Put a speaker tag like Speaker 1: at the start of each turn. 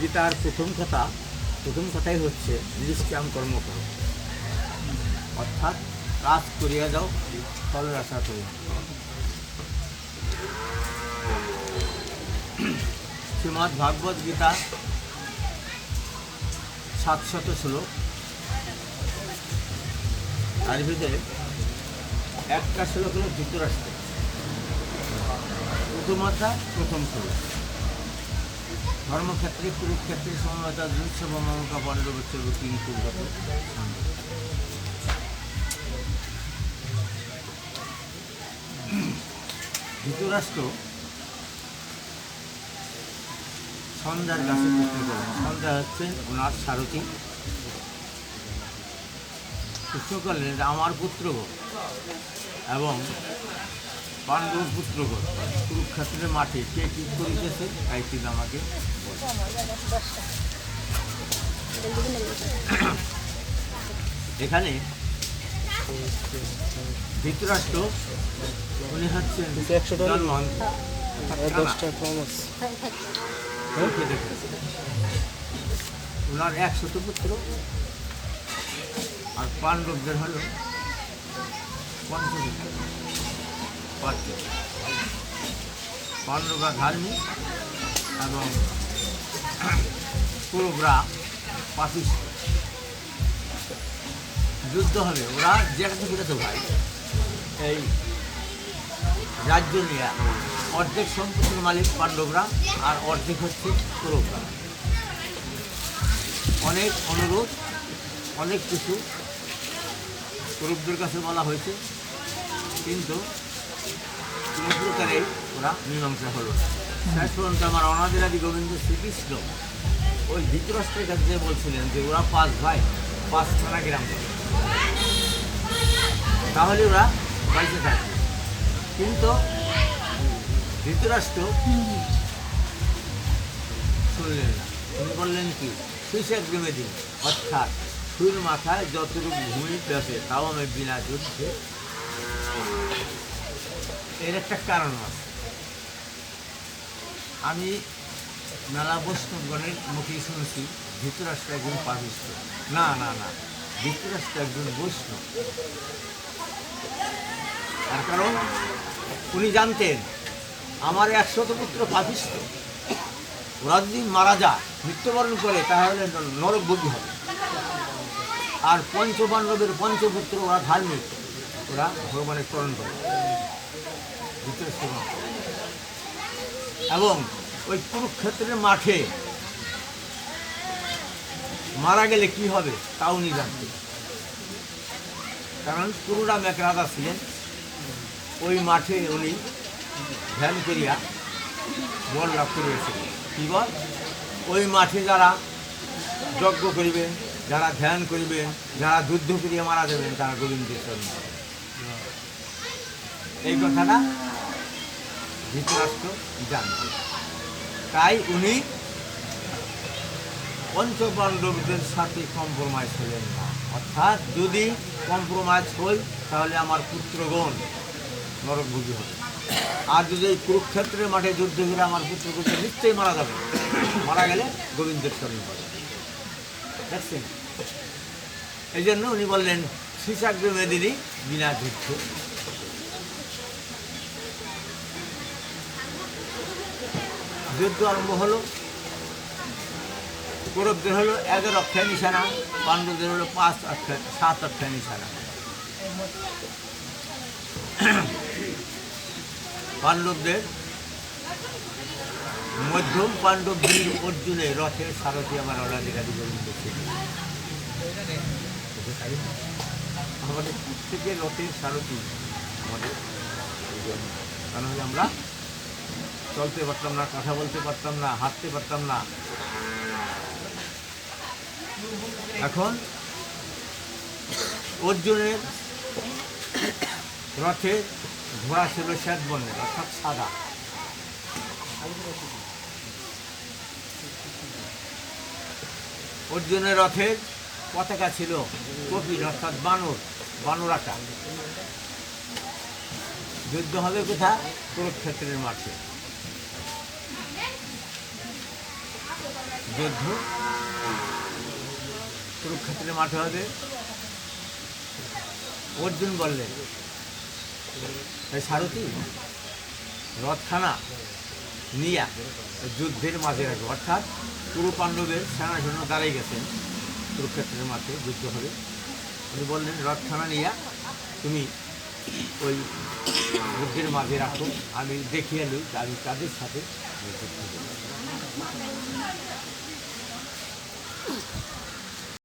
Speaker 1: গীতার প্রথম কথা, প্রথম কথাই হচ্ছে নিষ্কাম কর্ম করো। অর্থাৎ কাজ করিয়া যাও, ফলের আশা করি না। শ্রীমৎ ভাগবত গীতা, সাতশত শ্লোক। তার ভিতরে একটা শ্লোক হলো যুক্তরাষ্ট্র প্রথমতা প্রথম শ্লোক। ধর্মক্ষেত্রে, কুরুক্ষেত্রে সমতা দুঃসব মমকা পণ্ডবচ্চ কিং কুর্গত ধৃতরাষ্ট্র সন্ধ্যার কাছে সন্ধ্যা হচ্ছে ওনার সারথী। প্রশ্ন করলেন আমার পুত্রগণ এবং পাণ্ডব পুত্রগণ কুরুক্ষেত্রের মাঠে কে কী করিতেছে তাই তিনি আমাকে এখানে ধৃতরাষ্ট্র উনি হচ্ছেন
Speaker 2: আছে
Speaker 1: ওনার একশত পুত্র আর পাণ্ডবদের হল পঞ্চপুত্র পাঁচজন পাণ্ডবরা ধার্মিক এবং কৌরবরা পাপিষ্ট যুদ্ধ হবে। ওরা যেখানে ফিরেছে ভাই, এই রাজ্য নিয়ে অর্ধেক সম্পত্তির মালিক পাণ্ডবরা আর অর্ধেক হচ্ছে কৌরবরা অনেক অনুরোধ, অনেক কিছু। কৌরবদের কাছে বলা হয়েছে। কিন্তু ওরা মীমাংসা হলো। শেষ পর্যন্ত আমার অনাদিরাদি গোবিন্দ শ্রীকৃষ্ণ ওই ধৃতরাষ্ট্রের কাছে বলছিলেন যে ওরা পাঁচ ভাই পাঁচ থানা গ্রাম করে। তাহলে ওরা বাড়িতে থাকবে কিন্তু ধৃতরাষ্ট্র শুনলেন না। তিনি বললেন কি সুইসে গ্রেমে দিন অর্থাৎ সুর মাথায় যতটুকু ভূমি পেছে তাও আমি বিনা যুদ্ধে। এর একটা কারণ আছে। আমি মেলা বৈষ্ণবগণের মুখে শুনেছি, ধৃতরাষ্ট্র একজন পাপিষ্ট না না না, ধৃতরাষ্ট্র একজন বৈষ্ণব। তার কারণ, উনি জানতেন, আমার একশত পুত্র পাপিষ্ট। ওরা যদি মারা যায়, মৃত্যুবরণ করে, তাহলে নরক ভোগী হবে। আর পঞ্চপাণ্ডবের পঞ্চপুত্র ওরা ধার্মিক, ওরা ভগবানের চরণ করে ধৃতরাষ্ট্র। এবং ওই কুরুক্ষেত্রের মাঠে মারা গেলে কি হবে, তাও উনি জানতেন কারণ কুরুরাম এক রাজা ছিলেন। ওই মাঠে উনি ধ্যান করিয়া বল লাভ করিয়াছিলেন কি বল? ওই মাঠে যারা যজ্ঞ করিবেন, যারা ধ্যান করিবেন, যারা যুদ্ধ করিয়া মারা যাবেন, তারা গোবিন্দের চরণ। এই কথাটা ধৃতরাষ্ট্র জানতেন তাই উনি পঞ্চপাণ্ডবদের সাথে কম্প্রোমাইজ হলেন না। অর্থাৎ যদি কম্প্রোমাইজ হই, তাহলে আমার পুত্রগণ নরকভোগী হবে। আর যদি এই কুরুক্ষেত্রের মাঠে যুদ্ধ করে আমার পুত্রগণ নিশ্চয়ই মারা যাবে। মারা গেলে গোবিন্দের স্মরণ পাবে দেখছেন? এই জন্য উনি বললেন শিশাগ্র মেদিনী বিনা যুদ্ধ যুদ্ধ আরম্ভ হলো। কৌরবদের হলো এগারো অক্ষয় নিশানা, পাণ্ডবদের হলো পাঁচ অক্ষয় সাত অক্ষয় নিশানা। পাণ্ডবদের মধ্যম পাণ্ডব বীর অর্জুনে রথের সারথি আমার অনাধিকারী গোবিন্দ ছিল আমাদের প্রত্যেকের রথের সারথি আমাদের। কারণ আমরা চলতে পারতাম না, কথা বলতে পারতাম না, হাঁটতে পারতাম না। এখন অর্জুনের রথে ঘোড়া ছিল শ্বেত বর্ণের, অর্থাৎ সাদা। অর্জুনের রথের পতাকা ছিল কপিল, অর্থাৎ বানর বানর আঁকা যুদ্ধ হবে কোথা কুরুক্ষেত্রের মাঠে। যুদ্ধ কুরুক্ষেত্রের মাঠে হবে। অর্জুন বললেন সারথি, রথখানা নিয়া যুদ্ধের মাঝে রাখবে অর্থাৎ পুরো পাণ্ডবের সেনা সৈন্য দাঁড়িয়ে গেছেন। কুরুক্ষেত্রের মাঠে যুদ্ধ হবে। উনি বললেন, রথখানা নিয়া তুমি ওই যুদ্ধের মাঝে রাখো। আমি দেখিয়ে যে আমি তাদের সাথে যুদ্ধ あ!